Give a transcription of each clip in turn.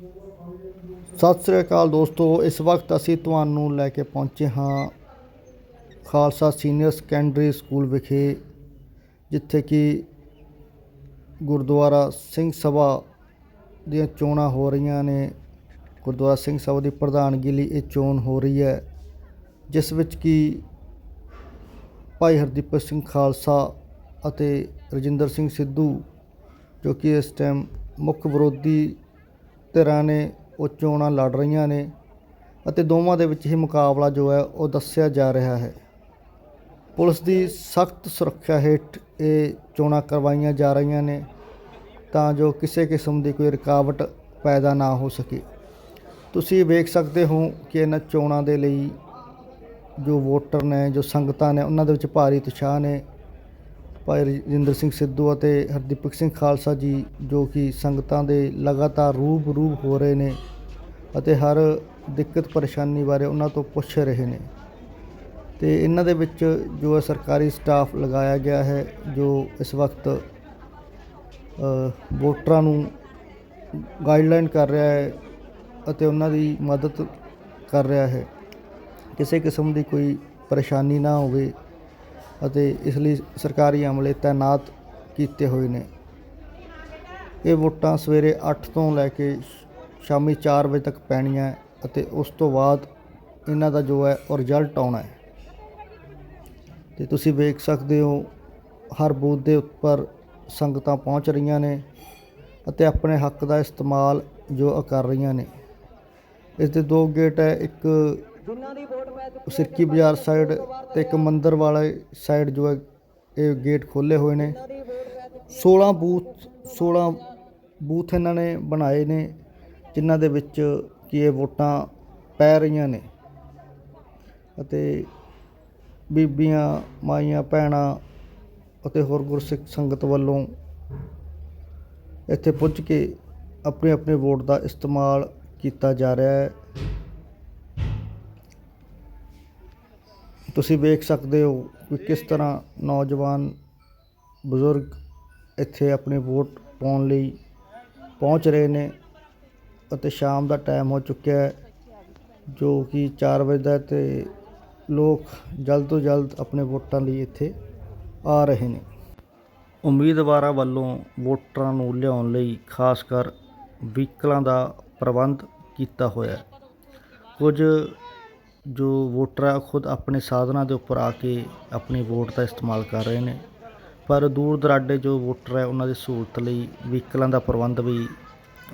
ਸਤਿ ਸ੍ਰੀ ਅਕਾਲ ਦੋਸਤੋ, ਇਸ ਵਕਤ ਅਸੀਂ ਤੁਹਾਨੂੰ ਲੈ ਕੇ ਪਹੁੰਚੇ ਹਾਂ ਖਾਲਸਾ ਸੀਨੀਅਰ ਸੈਕੰਡਰੀ ਸਕੂਲ ਵਿਖੇ, ਜਿੱਥੇ ਕਿ ਗੁਰਦੁਆਰਾ ਸਿੰਘ ਸਭਾ ਦੀਆਂ ਚੋਣਾਂ ਹੋ ਰਹੀਆਂ ਨੇ। ਗੁਰਦੁਆਰਾ ਸਿੰਘ ਸਭਾ ਦੀ ਪ੍ਰਧਾਨਗੀ ਲਈ ਇਹ ਚੋਣ ਹੋ ਰਹੀ ਹੈ, ਜਿਸ ਵਿੱਚ ਕਿ ਭਾਈ ਹਰਦੀਪ ਸਿੰਘ ਖਾਲਸਾ ਅਤੇ ਰਜਿੰਦਰ ਸਿੰਘ ਸਿੱਧੂ, ਜੋ ਕਿ ਇਸ ਟਾਈਮ ਮੁੱਖ ਵਿਰੋਧੀ ਧਿਰਾਂ ਨੇ, ਉਹ ਚੋਣਾਂ ਲੜ ਰਹੀਆਂ ਨੇ ਅਤੇ ਦੋਵਾਂ ਦੇ ਵਿੱਚ ਹੀ ਮੁਕਾਬਲਾ ਜੋ ਹੈ, ਉਹ ਦੱਸਿਆ ਜਾ ਰਿਹਾ ਹੈ। ਪੁਲਿਸ ਦੀ ਸਖਤ ਸੁਰੱਖਿਆ ਹੇਠ ਇਹ ਚੋਣਾਂ ਕਰਵਾਈਆਂ ਜਾ ਰਹੀਆਂ ਨੇ ਤਾਂ ਜੋ ਕਿਸੇ ਕਿਸਮ ਦੀ ਕੋਈ ਰੁਕਾਵਟ ਪੈਦਾ ਨਾ ਹੋ ਸਕੇ। ਤੁਸੀਂ ਵੇਖ ਸਕਦੇ ਹੋ ਕਿ ਇਹਨਾਂ ਚੋਣਾਂ ਦੇ ਲਈ ਜੋ ਵੋਟਰ ਨੇ, ਜੋ ਸੰਗਤਾਂ ਨੇ, ਉਹਨਾਂ ਦੇ ਵਿੱਚ ਭਾਰੀ ਉਤਸ਼ਾਹ ਨੇ। ਭਾਈ ਰਜਿੰਦਰ ਸਿੰਘ ਸਿੱਧੂ ਅਤੇ ਹਰਦੀਪਕ ਸਿੰਘ ਖਾਲਸਾ ਜੀ, ਜੋ ਕਿ ਸੰਗਤਾਂ ਦੇ ਲਗਾਤਾਰ ਰੂਪ ਹੋ ਰਹੇ ਨੇ ਅਤੇ ਹਰ ਦਿੱਕਤ ਪਰੇਸ਼ਾਨੀ ਬਾਰੇ ਉਹਨਾਂ ਤੋਂ ਪੁੱਛ ਰਹੇ ਨੇ। ਤੇ ਇਹਨਾਂ ਦੇ ਵਿੱਚ ਜੋ ਹੈ ਸਰਕਾਰੀ ਸਟਾਫ ਲਗਾਇਆ ਗਿਆ ਹੈ, ਜੋ ਇਸ ਵਕਤ ਵੋਟਰਾਂ ਨੂੰ ਗਾਈਡਲਾਈਨ ਕਰ ਰਿਹਾ ਹੈ ਅਤੇ ਉਹਨਾਂ ਦੀ ਮਦਦ ਕਰ ਰਿਹਾ ਹੈ। ਕਿਸੇ ਕਿਸਮ ਦੀ ਕੋਈ ਪਰੇਸ਼ਾਨੀ ਨਾ ਹੋਵੇ। ਅਤੇ ਇਸ ਲਈ ਸਰਕਾਰੀ ਅਮਲੇ ਤਾਇਨਾਤ ਕੀਤੇ ਹੋਏ ਨੇ। ਇਹ ਵੋਟਾਂ ਸਵੇਰੇ 8 ਤੋਂ ਲੈ ਕੇ ਸ਼ਾਮੀ 4 ਵਜੇ ਤੱਕ ਪੈਣੀਆਂ ਅਤੇ ਉਸ ਤੋਂ ਬਾਅਦ ਇਹਨਾਂ ਦਾ ਜੋ ਹੈ ਉਹ ਰਿਜ਼ਲਟ ਆਉਣਾ ਹੈ। ਤੇ ਤੁਸੀਂ ਵੇਖ ਸਕਦੇ ਹੋ, ਹਰ ਬੂਥ ਦੇ ਉੱਪਰ ਸੰਗਤਾਂ ਪਹੁੰਚ ਰਹੀਆਂ ਨੇ ਅਤੇ ਆਪਣੇ ਹੱਕ ਦਾ ਇਸਤੇਮਾਲ ਜੋ ਉਹ ਕਰ ਰਹੀਆਂ ਨੇ। ਇਸ ਦੇ ਦੋ ਗੇਟ ਹੈ, ਇੱਕ ਸਿਰਕੀ ਬਾਜ਼ਾਰ ਸਾਈਡ ਤੇ ਇੱਕ ਮੰਦਰ ਵਾਲੇ ਸਾਈਡ ਜੋ ਹੈ ਇਹ ਗੇਟ ਖੋਲੇ ਹੋਏ ਨੇ। 16 ਬੂਥ 16 ਬੂਥ ਇਹਨਾਂ ਨੇ ਬਣਾਏ ਨੇ ਜਿਨ੍ਹਾਂ ਦੇ ਵਿੱਚ ਕੀ ਇਹ ਵੋਟਾਂ ਪੈ ਰਹੀਆਂ ਨੇ। ਅਤੇ ਬੀਬੀਆਂ ਮਾਈਆਂ ਭੈਣਾਂ ਅਤੇ ਹੋਰ ਗੁਰਸਿੱਖ ਸੰਗਤ ਵੱਲੋਂ ਇੱਥੇ ਪੁੱਜ ਕੇ ਆਪਣੇ ਆਪਣੇ ਵੋਟ ਦਾ ਇਸਤੇਮਾਲ ਕੀਤਾ ਜਾ ਰਿਹਾ ਹੈ। ਤੁਸੀਂ ਵੇਖ ਸਕਦੇ ਹੋ ਕਿ ਕਿਸ ਤਰ੍ਹਾਂ ਨੌਜਵਾਨ ਬਜ਼ੁਰਗ ਇੱਥੇ ਆਪਣੀ ਵੋਟ ਪਾਉਣ ਲਈ ਪਹੁੰਚ ਰਹੇ ਨੇ ਅਤੇ ਸ਼ਾਮ ਦਾ ਟਾਈਮ ਹੋ ਚੁੱਕਿਆ ਹੈ, ਜੋ ਕਿ 4 ਵਜੇ ਦਾ ਤੇ ਲੋਕ ਜਲਦ ਤੋਂ ਜਲਦ ਆਪਣੇ ਵੋਟਾਂ ਲਈ ਇੱਥੇ ਆ ਰਹੇ ਨੇ। ਉਮੀਦਵਾਰਾਂ ਵੱਲੋਂ ਵੋਟਰਾਂ ਨੂੰ ਲਿਆਉਣ ਲਈ ਖਾਸ ਕਰ ਵਹੀਕਲਾਂ ਦਾ ਪ੍ਰਬੰਧ ਕੀਤਾ ਹੋਇਆ ਕੁਝ ਜੋ ਵੋਟਰ ਆ ਖੁਦ ਆਪਣੇ ਸਾਧਨਾਂ ਦੇ ਉੱਪਰ ਆ ਕੇ ਆਪਣੀ ਵੋਟ ਦਾ ਇਸਤੇਮਾਲ ਕਰ ਰਹੇ ਨੇ। ਪਰ ਦੂਰ ਦਰਾਡੇ ਜੋ ਵੋਟਰ ਹੈ ਉਹਨਾਂ ਦੀ ਸਹੂਲਤ ਲਈ ਵਹੀਕਲਾਂ ਦਾ ਪ੍ਰਬੰਧ ਵੀ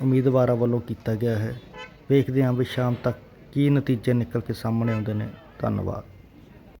ਉਮੀਦਵਾਰਾਂ ਵੱਲੋਂ ਕੀਤਾ ਗਿਆ ਹੈ। ਵੇਖਦੇ ਹਾਂ ਵੀ ਸ਼ਾਮ ਤੱਕ ਕੀ ਨਤੀਜੇ ਨਿਕਲ ਕੇ ਸਾਹਮਣੇ ਆਉਂਦੇ ਨੇ। ਧੰਨਵਾਦ।